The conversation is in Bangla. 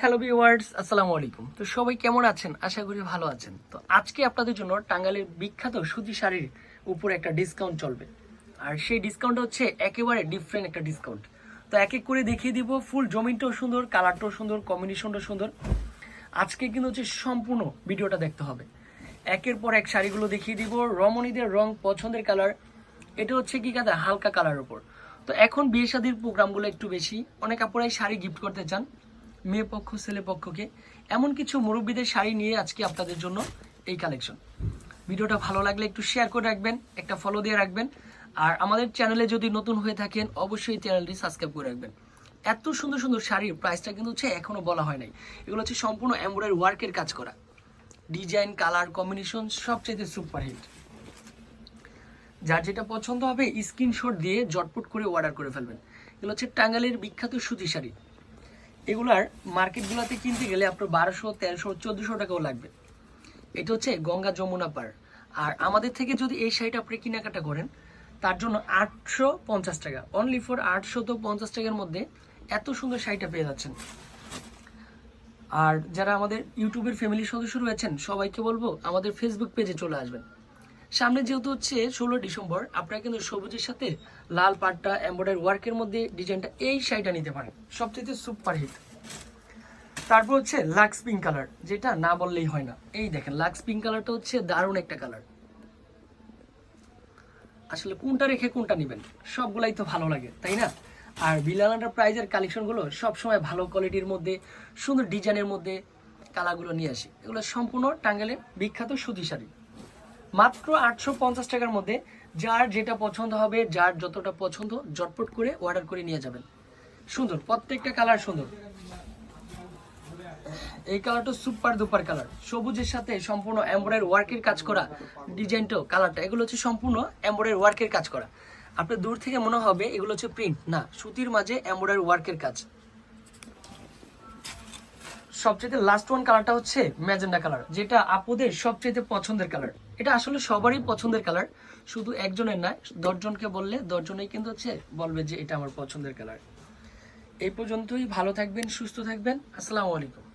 হ্যালো ভিউয়ার্স, আসসালামু আলাইকুম। তো সবাই কেমন আছেন? আশা করি ভালো আছেন। তো আজকে আপনাদের জন্য টাঙ্গাইলের বিখ্যাত সুতি শাড়ির উপর একটা ডিসকাউন্ট চলবে। আর সেই ডিসকাউন্ট হচ্ছে একেবারে ডিফারেন্ট একটা ডিসকাউন্ট তো এক এক করে দেখিয়ে দিব ফুল জমিনটাও সুন্দর কালারটাও সুন্দর কম্বিনেশনটাও সুন্দর। আজকে কিন্তু হচ্ছে সম্পূর্ণ ভিডিওটা দেখতে হবে। একের পর এক শাড়িগুলো দেখিয়ে দিব, রমণীদের রং পছন্দের কালার এটা হচ্ছে কি কাদা হালকা কালার উপর। তো এখন বিয়ে শাদির প্রোগ্রামগুলো একটু বেশি। অনেক আপুরাই শাড়ি গিফট করতে চান। মেয়ে পক্ষ, ছেলে পক্ষকে এমন কিছু মুরব্বীদের শাড়ি নিয়ে আজকে আপনাদের জন্য এই কালেকশন ভিডিওটা ভালো লাগলে একটু শেয়ার করে রাখবেন, একটা ফলো দিয়ে রাখবেন। আর আমাদের চ্যানেলে যদি নতুন হয়ে থাকেন, অবশ্যই চ্যানেলটি সাবস্ক্রাইব করে রাখবেন। এত সুন্দর সুন্দর শাড়ির প্রাইসটা কিন্তু হচ্ছে এখনও বলা হয় নাই। এগুলো হচ্ছে সম্পূর্ণ এমব্রয়ডারি ওয়ার্কের কাজ করা। ডিজাইন কালার কম্বিনেশন সবচেয়ে সুপার হিট যার যেটা পছন্দ হবে স্ক্রিনশট দিয়ে জটপট করে অর্ডার করে ফেলবেন। এগুলো হচ্ছে টাঙ্গাইলের বিখ্যাত সুতি শাড়ি। এগুলার মার্কেটগুলোতে কিনতে গেলে আপনার বারোশো, তেরোশো, চোদ্দোশো টাকাও লাগবে। এটা হচ্ছে গঙ্গা যমুনা পার। আর আমাদের থেকে যদি এই শাড়িটা আপনি কেনাকাটা করেন, তার জন্য আটশো পঞ্চাশ টাকা। অনলি ফর আটশো তো পঞ্চাশ টাকার মধ্যে এত সুন্দর শাড়িটা পেয়ে যাচ্ছেন। আর যারা আমাদের ইউটিউবের ফ্যামিলির সদস্য রয়েছেন, সবাইকে বলব আমাদের ফেসবুক পেজে চলে আসবেন। সামনে যেহেতু হচ্ছে ষোলো ডিসেম্বর, আপনারা কিন্তু সবুজের সাথে লাল পাটটা এমব্রয়ডারি ওয়ার্কের মধ্যে ডিজাইনটা এই শাড়িটা নিতে পারেন। সবচেয়ে সুপার হিট। তারপর হচ্ছে লাক্স পিঙ্ক কালার, যেটা না বললেই হয় না। এই দেখেন, লাক্স পিঙ্ক কালারটা হচ্ছে দারুণ একটা কালার। আসলে কোনটা রেখে কোনটা নেবেন, সবগুলাই তো ভালো লাগে, তাই না? আর বিলাল প্রাইজের কালেকশনগুলো সবসময় ভালো কোয়ালিটির মধ্যে, সুন্দর ডিজাইনের মধ্যে কালারগুলো নিয়ে আসি। এগুলো সম্পূর্ণ টাঙ্গাইলের বিখ্যাত সুতি শাড়ি। মাত্র আটশো পঞ্চাশ টাকার মধ্যে যার যেটা পছন্দ হবে, যার যতটা পছন্দ, জটপট করে অর্ডার করে নিয়ে যাবেন। সুন্দর, প্রত্যেকটা কালার সুন্দর। এই কালারটা সুপার দুপার কালার সবুজের সাথে সম্পূর্ণ এমব্রয়ডারি ওয়ার্কের কাজ করা ডিজাইনটাও কালারটা এগুলো হচ্ছে সম্পূর্ণ এমব্রয়ডারি ওয়ার্কের কাজ করা। আপনার দূর থেকে মনে হবে এগুলো হচ্ছে প্রিন্ট না, সুতির মাঝে এমব্রয়ডারি ওয়ার্কের কাজ। সবচেয়ে লাস্ট ওয়ান কালারটা হচ্ছে ম্যাজেন্ডা কালার যেটা আপুদের সবচেয়ে পছন্দের কালার এটা আসলে সবারই পছন্দের কালার শুধু একজনের নয়, দশজনকে বললে দশজনেই কিন্তু হচ্ছে বলবে যে এটা আমার পছন্দের কালার এই পর্যন্তই, ভালো থাকবেন, সুস্থ থাকবেন, আসসালামু আলাইকুম।